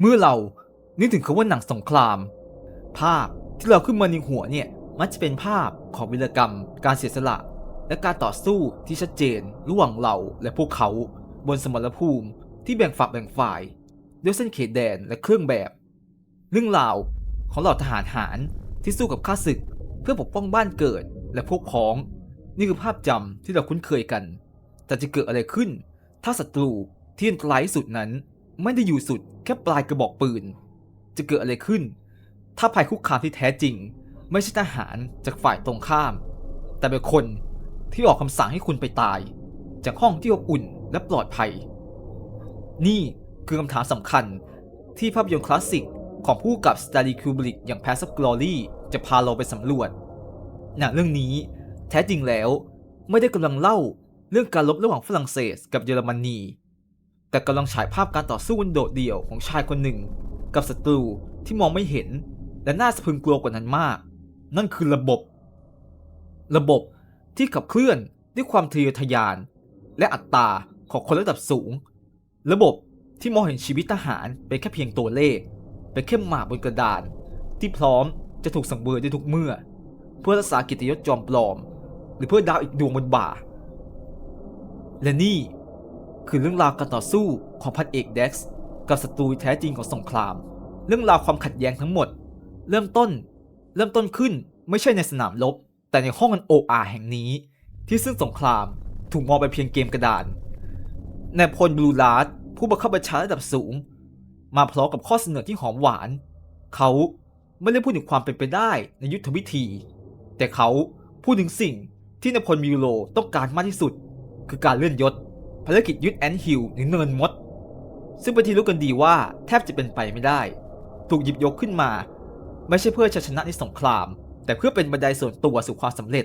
เมื่อเรานึกถึงคำว่าหนังสงคราม ภาพที่เราขึ้นมาในหัวเนี่ยมักจะเป็นภาพของวิรกรรม การเสียสละ และการต่อสู้ที่ชัดเจนระหว่างเราและพวกเขา บนสมรภูมิที่แบ่งฝักแบ่งฝ่ายด้วยเส้นเขตแดนและเครื่องแบบ เรื่องราวของเหล่าทหารหารที่สู้กับข้าศึก เพื่อปกป้องบ้านเกิดและพวกพ้อง นี่คือภาพจำที่เราคุ้นเคยกัน แต่จะเกิดอะไรขึ้น ถ้าศัตรูที่อันตรายที่สุดนั้น ไม่ได้อยู่สุดแค่ปลายกระบอกปืน จะเกิดอะไรขึ้น ถ้าภัยคุกคามที่แท้จริง ไม่ใช่ทหารจากฝ่ายตรงข้าม แต่เป็นคนที่ออกคำสั่งให้คุณไปตาย จากห้องที่อบอุ่นและปลอดภัย นี่คือคำถามสำคัญที่ภาพยนตร์คลาสสิกของผู้กับสตาร์ลีคิวบริกอย่าง Pass of Glory จะพาเราไปสำรวจ หนังเรื่องนี้แท้จริงแล้วไม่ได้กำลังเล่าเรื่องการลบระหว่างฝรั่งเศสกับเยอรมนี แต่กำลังฉายภาพการต่อสู้ันโดดเดี่ยวของชายคนหนึ่ง กับศัตรูที่มองไม่เห็น และน่าสะพรึงกลัวกว่านั้นมาก นั่นคือระบบ ระบบที่ขับเคลื่อนด้วยความทะเยอทะยาน และอัตราของคนระดับสูง ระบบที่มองเห็นชีวิตทหารเป็นแค่เพียงตัวเลข เป็นแค่หมากบนกระดาน ที่พร้อมจะถูกสังเวยได้ทุกเมื่อ เพื่อรักษากิตยศจอมปลอม หรือเพื่อดาวอีกดวงบนบ่า และนี่ คือเรื่องราวการต่อสู้ของพันเอกเด็กซ์กับศัตรูแท้จริงของสงคราม เรื่องราวความขัดแย้งทั้งหมด เริ่มต้น เริ่มต้นขึ้นไม่ใช่ในสนามรบแต่ในห้องอันโออาแห่งนี้ ที่ซึ่งสงครามถูกมองไปเพียงเกมกระดานนายพลบลูลาร์ดผู้บังคับบัญชาระดับสูง มาพร้อมกับข้อเสนอที่หอมหวาน เขาไม่ได้พูดถึงความเป็นไปได้ในยุทธวิธี แต่เขาพูดถึงสิ่งที่นายพลมิวโลต้องการมากที่สุด คือการเลื่อนยศ ภารกิจยึดแอนฮิลหรือเนินมด ซึ่งเป็นที่รู้กันดีว่าแทบจะเป็นไปไม่ได้ ถูกหยิบยกขึ้นมา ไม่ใช่เพื่อชัยชนะในสงคราม แต่เพื่อเป็นบันไดส่วนตัวสู่ความสำเร็จ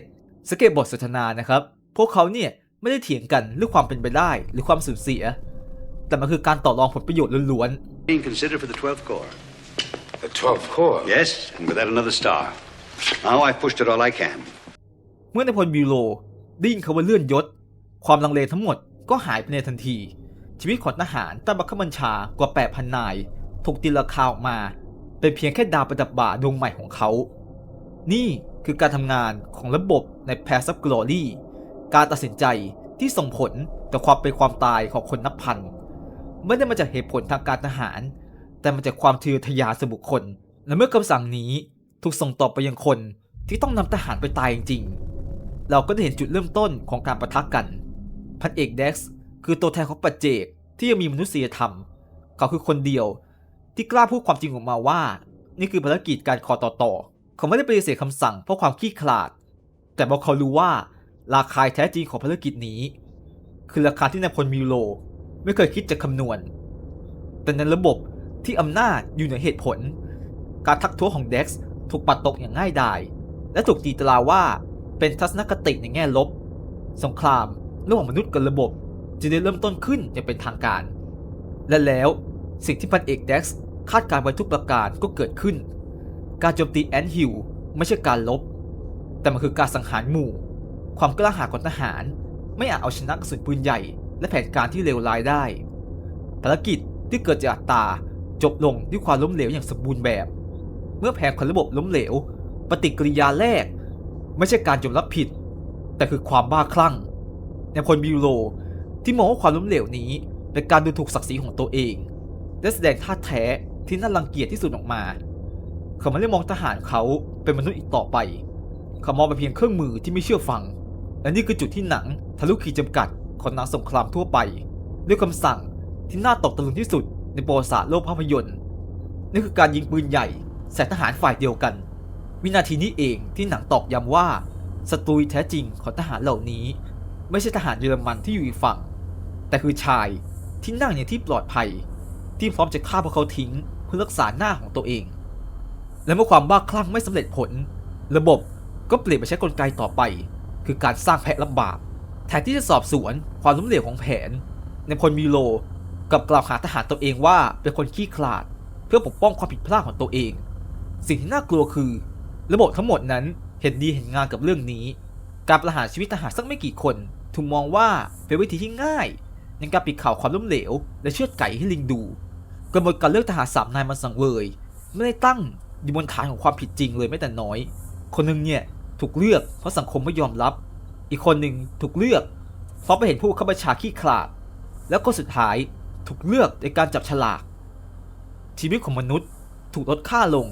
สังเกตบทสนทนานะครับ พวกเขาเนี่ยไม่ได้เถียงกันเรื่องความเป็นไปได้หรือความสูญเสีย แต่มันคือการต่อรองผลประโยชน์ล้วน Being considered for the 12th Corps. The 12th Corps? Yes, and with that another star. Now I've pushed it all I can. ๆเมื่อนายพลบิวโลได้ยินคำว่าเลื่อนยศ ความลังเลทั้งหมด ก็หายไปในทันที ชีวิตของทหารใต้บังคับบัญชากว่า 8,000 นาย ถูกตีราคาออกมา เป็นเพียงแค่ดาวประดับบ่าดวงใหม่ของเขา นี่คือการทำงานของระบบใน Pass of Glory การตัดสินใจที่ส่งผลต่อความเป็นความตายของคนนับพัน ไม่ได้มาจากเหตุผลทางการทหาร แต่มาจากความทะเยอทะยานส่วนบุคคล และเมื่อคำสั่งนี้ถูกส่งต่อไปยังคนที่ต้องนำทหารไปตายจริงๆ เราก็ได้เห็นจุดเริ่มต้นของการประทะกัน พันเอกเด็กซ์คือตัวแทนของปัจเจกที่ยังมีมนุษยธรรม เขาคือคนเดียว ที่กล้าพูดความจริงออกมาว่า นี่คือภารกิจการคอต่อต่อ เขาไม่ได้ปฏิเสธคำสั่งเพราะความขี้ขลาด แต่เพราะเขารู้ว่าราคาแท้จริงของภารกิจนี้ คือราคาที่นายพลมิวโล ไม่เคยคิดจะคำนวณ แต่ในระบบที่อำนาจอยู่เหนือเหตุผล การทักท้วงของเด็กซ์ถูกปัดตกอย่างง่ายดายและถูกตีตราว่าเป็นทัศนคติในแง่ลบ สงคราม ระหว่างมนุษย์กับระบบจึงได้เริ่มต้นขึ้นอย่างเป็นทางการ และแล้วสิ่งที่พันเอกเด็กซ์คาดการณ์ไว้ทุกประการก็เกิดขึ้น การโจมตีแอนฮิลไม่ใช่การลบ แต่มันคือการสังหารหมู่ ความกล้าหาญของทหาร ไม่อาจเอาชนะกระสุนปืนใหญ่ และแผนการที่เลวร้ายได้ ภารกิจที่เกิดจากตาจบลงด้วยความล้มเหลวอย่างสมบูรณ์แบบ เมื่อแผนของระบบล้มเหลว ปฏิกิริยาแรก ไม่ใช่การยอมรับผิด แต่คือความบ้าคลั่ง ในพลบิวโลที่มองว่าความล้มเหลวนี้ เป็นการดูถูกศักดิ์ศรีของตัวเองและแสดงท่าแท้ที่น่ารังเกียจที่สุดออกมา เขาไม่ได้มองทหารเขาเป็นมนุษย์อีกต่อไป เขามองเป็นเพียงเครื่องมือที่ไม่เชื่อฟัง และนี่คือจุดที่หนังทะลุขีดจำกัดของนังสงครามทั่วไป ด้วยคำสั่งที่น่าตกตะลึงที่สุดในประวัติศาสตร์โลกภาพยนตร์นี่คือการยิงปืนใหญ่ใส่ทหารฝ่ายเดียวกัน วินาทีนี้เองที่หนังตอกย้ำว่าศัตรูแท้จริงของทหารเหล่านี้ ไม่ใช่ทหารเยอรมันที่อยู่อีกฝั่ง แต่คือชายที่นั่งในที่ปลอดภัย ที่พร้อมจะฆ่าพวกเขาทิ้งเพื่อรักษาหน้าของตัวเอง และเมื่อความบ้าคลั่งไม่สำเร็จผล ระบบก็เปลี่ยนไปใช้กลไกต่อไป คือการสร้างแพะรับบาปแทนที่จะสอบสวนความล้มเหลวของแผน ในพลมิโลกับกล่าวหาทหารตัวเองว่าเป็นคนขี้ขลาด เพื่อปกป้องความผิดพลาดของตัวเอง สิ่งที่น่ากลัวคือ ระบบทั้งหมดนั้นเห็นดีเห็นงานกับเรื่องนี้ การประหารชีวิตทหารสักไม่กี่คน ถูกมองว่าเป็นวิธีที่ง่ายในการปิดข่าวความล้มเหลว และเชือดไก่ให้ลิงดูแกำหนการเลือกทหารสามนายมาสังเวยไม่ได้ตั้งอยู่บนฐานของความผิดจริงเลยแม้แต่น้อย คนหนึ่งเนี่ยถูกเลือกเพราะสังคมไม่ยอมรับ อีกคนหนึ่งถูกเลือก เพราะไปเห็นผู้ข้าบัญชาขี้ขลาด แล้วก็สุดท้ายถูกเลือกในการจับฉลาก ชีวิตของมนุษย์ถูกลดค่าลง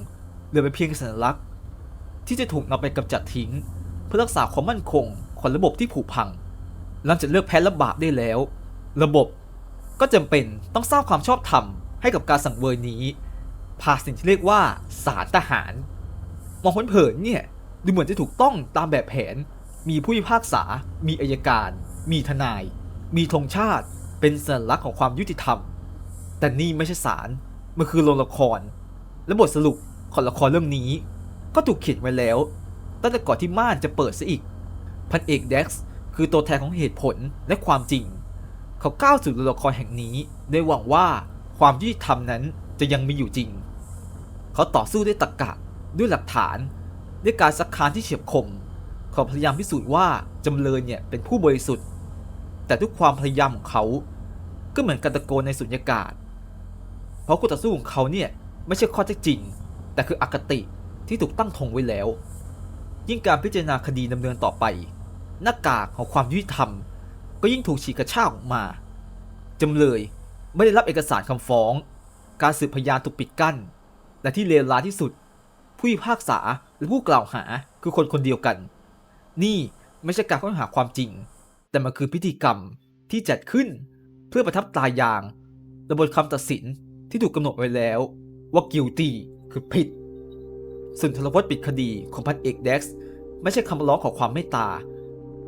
เหลือเป็นเพียงสัญลักษณ์ ที่จะถูกนำไปกำจัดทิ้ง เพื่อรักษาความมั่นคงของระบบที่ผุพัง หลังจากเลือกแพ้และบาปได้แล้ว ระบบก็จำเป็นต้องสร้างความชอบธรรมให้กับการสังเวยนี้ ผ่านสิ่งที่เรียกว่าศาลทหาร มองเผินๆเนี่ยดูเหมือนจะถูกต้องตามแบบแผน มีผู้พิพากษา มีอายการ มีทนาย มีธงชาติ เป็นสัญลักษณ์ของความยุติธรรม แต่นี่ไม่ใช่ศาลมันคือโรงละคร และบทสรุปของละครเรื่องนี้ ก็ถูกเขียนไว้แล้ว ตั้งแต่ก่อนที่ม่านจะเปิดซะอีก พันเอกเด็กซ์ คือตัวแทนของเหตุผลและความจริง เขาก้าวสู่โรงละครแห่งนี้โดยหวังว่าความยุติธรรมนั้นจะยังมีอยู่จริง เขาต่อสู้ด้วยตรรกะด้วยหลักฐาน ด้วยการสักคานที่เฉียบคม เขาพยายามพิสูจน์ว่าจำเลยเนี่ยเป็นผู้บริสุทธิ์ แต่ทุกความพยายามของเขาก็เหมือนการตะโกนในสุญญากาศ เพราะคู่ต่อสู้ของเขาเนี่ยไม่ใช่ข้อเท็จจริง แต่คืออคติที่ถูกตั้งธงไว้แล้ว ยิ่งการพิจารณาคดีดำเนินต่อไป หน้ากากของความยุติธรรม ก็ยิ่งถูกฉีกกระชากออกมา จำเลยไม่ได้รับเอกสารคำฟ้อง การสืบพยานถูกปิดกั้น และที่เลวร้ายที่สุด ผู้พิพากษาและผู้กล่าวหาคือคนคนเดียวกัน นี่ไม่ใช่การค้นหาความจริง แต่มันคือพิธีกรรมที่จัดขึ้นเพื่อประทับตายางและบนคำตัดสินที่ถูกกำหนดไว้แล้ว ว่า guilty คือผิดส่วนทรพจน์ปิดคดีของพันเอกเด็กซ์ไม่ใช่คำร้องขอความเมตตา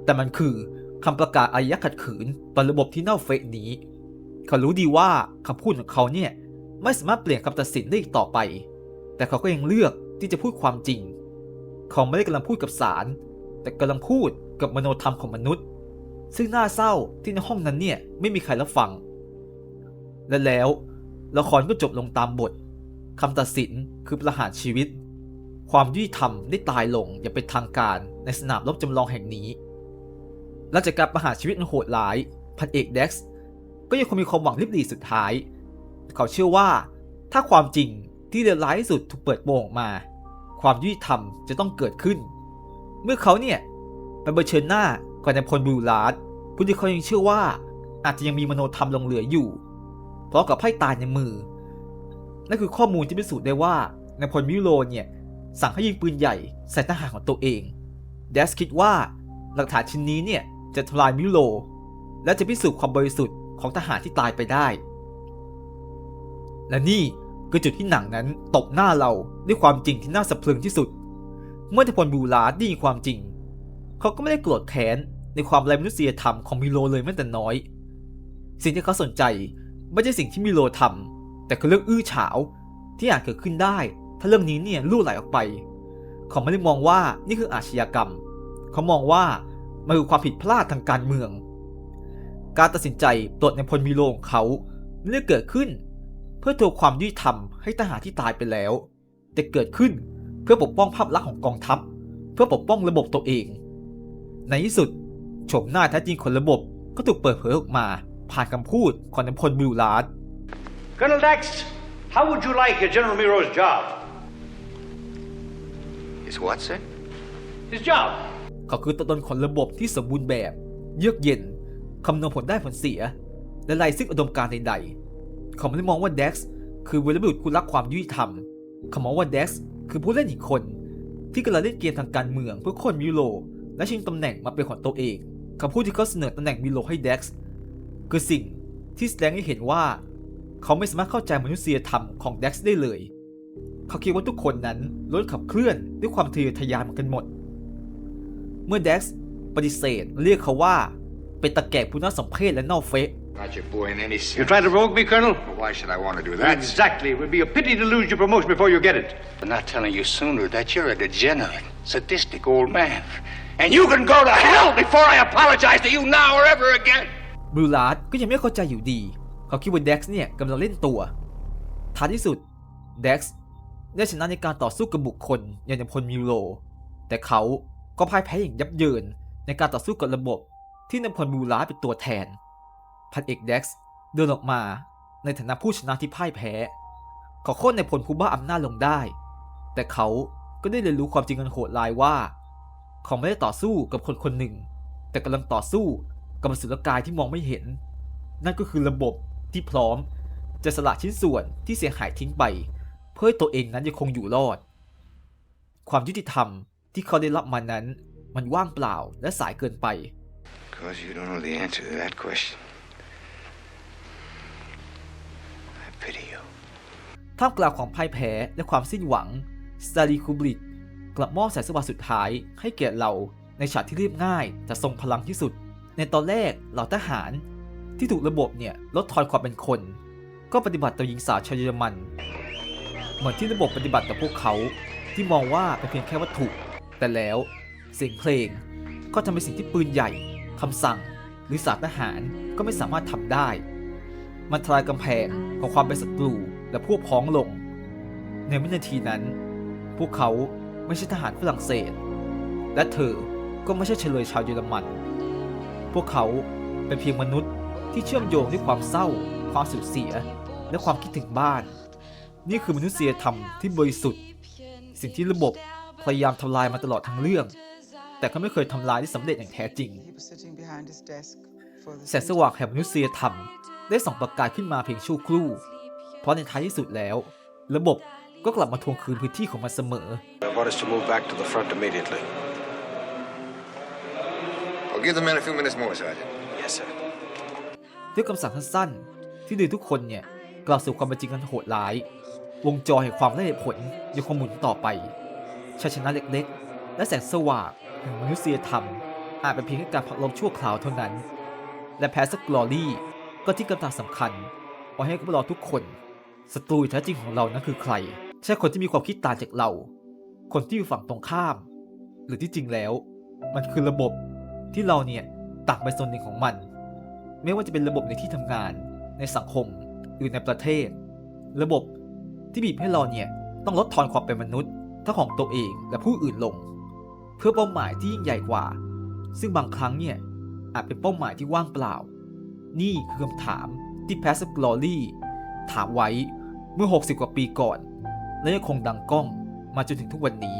แต่มันคือคำประกาศอารยะขัดขืนต่อระบบที่เน่าเฟะนี้ เขารู้ดีว่าคำพูดของเขาเนี่ยไม่สามารถเปลี่ยนคำตัดสินได้อีกต่อไป แต่เขาก็ยังเลือกที่จะพูดความจริง เขาไม่ได้กำลังพูดกับศาลแต่กำลังพูดกับมโนธรรมของมนุษย์ ซึ่งน่าเศร้าที่ในห้องนั้นเนี่ยไม่มีใครรับฟัง และแล้วละครก็จบลงตามบทคำตัดสินคือประหารชีวิต ความยุติธรรมได้ตายลงอย่างเป็นทางการในสนามรบจำลองแห่งนี้ หลังจากการประหารชีวิตอันโหดร้าย พันเอกเด็กซ์ก็ยังคงมีความหวังริบหรี่สุดท้าย เขาเชื่อว่าถ้าความจริงที่เลวร้ายที่สุดถูกเปิดโปงออกมา ความยุติธรรมจะต้องเกิดขึ้น เมื่อเขาเนี่ยไปเผชิญหน้ากับนายพลบูลาร์ดผู้ที่เขายังเชื่อว่าอาจจะยังมีมโนธรรมหลงเหลืออยู่ เพราะกับไพ่ตายในมือ นั่นคือข้อมูลที่พิสูจน์ได้ว่านายพลมิโลเนี่ยสั่งให้ยิงปืนใหญ่ใส่ทหารของตัวเองเดสคิดว่าหลักฐานชิ้นนี้เนี่ย จะทำลายมิโล และจะพิสูจน์ความบริสุทธิ์ของทหารที่ตายไปได้ และนี่คือจุดที่หนังนั้นตบหน้าเราด้วยความจริงที่น่าสะพรึงที่สุด เมื่อนายพลบูลาร์ดได้ยินความจริง เขาก็ไม่ได้โกรธแค้นในความไร้มนุษยธรรมของมิโลเลยแม้แต่น้อย สิ่งที่เขาสนใจไม่ใช่สิ่งที่มิโลทำแต่คือเรื่องอื้อฉาวที่อาจเกิดขึ้นได้ ถ้าเรื่องนี้เนี่ยลู่ไหลออกไป เขาไม่ได้มองว่านี่คืออาชญากรรม เขามองว่า มันคือความผิดพลาดทางการเมือง การตัดสินใจปลดในพลมิโลของเขาไม่ได้เกิดขึ้น เพื่อทวงความยุติธรรมให้ทหารที่ตายไปแล้ว แต่เกิดขึ้นเพื่อปกป้องภาพลักษณ์ของกองทัพ เพื่อปกป้องระบบตัวเอง ในที่สุดโฉมหน้าแท้จริงของระบบก็ถูกเปิดเผยออกมาผ่านคำพูดของนายพลบิลลาร์ด Colonel Dax, how would you like General Miro's job? Is what, sir? His job. เขาคือตัวตนของระบบที่สมบูรณ์แบบ เยือกเย็นคำนวณผลได้ผลเสีย และไร้ซึ่งอุดมการณ์ใดๆ เขาไม่ได้มองว่าเด็กซ์คือวีรบุรุษผู้รักความยุติธรรม เขามองว่าเด็กซ์คือผู้เล่นอีกคน ที่กำลังเล่นเกมทางการเมืองเพื่อคนมิโล และชิงตำแหน่งมาเป็นของตัวเองคำพูดที่เขาเสนอตำแหน่งมิโลให้เด็กซ์คือสิ่งที่แสดงให้เห็นว่า เขาไม่สามารถเข้าใจมนุษยธรรมของเด็กซ์ได้เลย เขาคิดว่าทุกคนนั้นล้วนขับเคลื่อนด้วยความทะเยอทะยานเหมือนกันหมด เมื่อเด็กซ์ปฏิเสธเรียกเขาว่า เป็นตะแกรงผู้น่าสมเพชและนอกเฟะ Not your boy in any You sense. trying to rogue me, Colonel? Well, why should I want to do that? Exactly. It would be a pity to lose your promotion before you get it. I'm not telling you sooner that you're a degenerate, sadistic old man. And you can go to hell before I apologize to you now or ever again. บลูลาร์ดก็ยังไม่เข้าใจอยู่ดี เขาคิดว่าเด็กซ์เนี่ยกำลังเล่นตัว ท้ายที่สุด เด็กซ์ได้ชนะในการต่อสู้กับบุคคลอย่างนายพลมิโล แต่เขา ก็พ่ายแพ้อย่างยับเยินในการต่อสู้กับระบบที่นายพลบลูลาเป็นตัวแทน พันเอกเด็กซ์เดินออกมาในฐานะผู้ชนะที่พ่ายแพ้ขาโค่นในพลผู้บ้าอำนาจลงได้ แต่เขาก็ได้เรียนรู้ความจริงอันโหดร้ายว่าเขาไม่ได้ต่อสู้กับคนคนหนึ่ง แต่กำลังต่อสู้กับมสุลกายที่มองไม่เห็น นั่นก็คือระบบที่พร้อมจะสละชิ้นส่วนที่เสียหายทิ้งไป เพื่อตัวเองนั้นยังคงอยู่รอด ความยุติธรรม ที่เขาได้รับมานั้น มันว่างเปล่าและสายเกินไป Because you don't know the answer to that question. I pity you. ท่ามกลางความพ่ายแพ้และความสิ้นหวังสตาลีคูบริกกลับมอบแสงสว่างสุดท้ายให้แก่เราในฉากที่เรียบง่ายแต่ทรงพลังที่สุด ในตอนแรกเหล่าทหาร ที่ถูกระบบเนี่ยลดทอนความเป็นคน ก็ปฏิบัติต่อหญิงสาวชาวเยอรมัน เหมือนที่ระบบปฏิบัติต่อพวกเขาที่มองว่าเป็นเพียงแค่วัตถุ แต่แล้ว เสียงเพลงก็ทำเป็นสิ่งที่ปืนใหญ่คำสั่ง หรือศาสารทหารก็ไม่สามารถทำได้ มันทลายกำแพงของความเป็นศัตรูและพวกพ้องลง ในวินาทีนั้น พวกเขาไม่ใช่ทหารฝรั่งเศส และเธอก็ไม่ใช่เฉลยชาวเยอรมัน พวกเขาเป็นเพียงมนุษย์ที่เชื่อมโยงด้วยความเศร้า ความสูญเสีย และความคิดถึงบ้าน นี่คือมนุษยธรรมที่บริสุทธิ์ สิ่งที่ระบบ พยายามทำลายมาตลอดทั้งเรื่อง แต่ก็ไม่เคยทำลายได้สำเร็จอย่างแท้จริง He was sitting behind his desk for the แสงสว่างแห่งมนุษยธรรม ได้ส่องประกายขึ้นมาเพียงชั่วครู่ เพราะในท้ายที่สุดแล้ว ระบบก็กลับมาทวงคืนพื้นที่ของมันเสมอ I want us to move back to the front immediately. I'll give the men a few minutes more, Sergeant. Yes, sir. ด้วยคำสั่งสั้นๆที่ดึงทุกคนเนี่ยกล่าวสู่ความเป็นจริงอันโหดร้าย วงจรแห่งความไร้เหตุผลยังคงหมุนต่อไป ชัยชนะเล็กๆ และแสงสว่างแห่งมนุษยธรรม อาจเป็นเพียงแค่การพักลมชั่วคราวเท่านั้น และแพ้สักกลอรี่ก็ที่กำลังสำคัญไว้ให้กับเราทุกคนศัตรูแท้จริงของเรานั้นคือใคร ใช่คนที่มีความคิดต่างจากเรา คนที่อยู่ฝั่งตรงข้าม หรือที่จริงแล้ว มันคือระบบที่เราเนี่ยต่างเป็นส่วนหนึ่งของมัน ไม่ว่าจะเป็นระบบในที่ทำงาน ในสังคมหรือในประเทศ ระบบที่บีบให้เราเนี่ยต้องลดทอนความเป็นมนุษย์ ทั้งของตัวเองและผู้อื่นลง เพื่อเป้าหมายที่ยิ่งใหญ่กว่า ซึ่งบางครั้งเนี่ยอาจเป็นเป้าหมายที่ว่างเปล่า นี่คือคำถามที่ Passive Glory ถามไว้เมื่อ 60 กว่าปีก่อน และยังคงดังก้องมาจนถึงทุกวันนี้